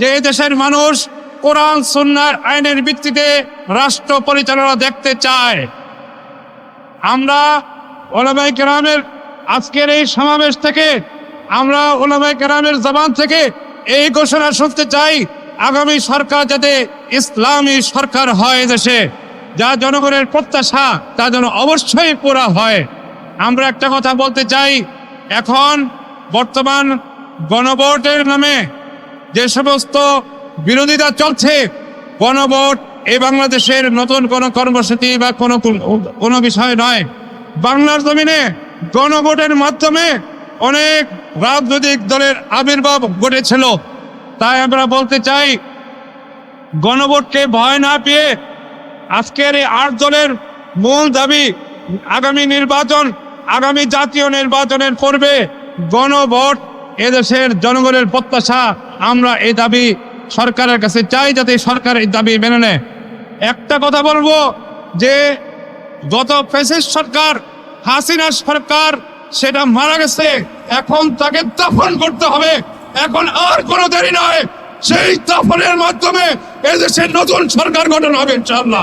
যে দেশের মানুষ কোরআন, সুন্নার আইনের ভিত্তিতে রাষ্ট্র পরিচালনা দেখতে চায়। আমরা ওলামাই কেরামের আজকের এই সমাবেশ থেকে, আমরা ওলামাই কেরামের জবান থেকে এই ঘোষণা শুনতে চাই, আগামী সরকার যাতে ইসলামী সরকার হয় দেশে, যা জনগণের প্রত্যাশা, তা যেন অবশ্যই পুরা হয়। আমরা একটা কথা বলতে চাই, এখন বর্তমান গণভোটের নামে যে সমস্ত বিরোধিতা চলছে, গণভোট এই বাংলাদেশের নতুন কোনো কর্মসূচি বা কোনো কোনো বিষয় নয়। বাংলার জমিনে গণভোটের মাধ্যমে অনেক রাজনৈতিক দলের আবির্ভাব ঘটেছিল। তাই আমরা বলতে চাই, গণভোটকে ভয় না পেয়ে আজকের এই আট দলের মূল দাবি, আগামী নির্বাচন, আগামী জাতীয় নির্বাচনের পূর্বে গণভোট এদেশের জনগণের প্রত্যাশা, আমরা এই দাবি সরকারের কাছে চাই যাতে সরকার এই দাবি মেনে নেয়। একটা কথা বলব যে, গত ফেসিস সরকার, হাসিনা সরকার সেটা মারা গেছে। এখন তাকে দাফন করতে হবে। এখন আর কোনো দেরি নয়। সেই দাফনের মাধ্যমে এদেশের নতুন সরকার গঠন হবে, ইনশাআল্লাহ।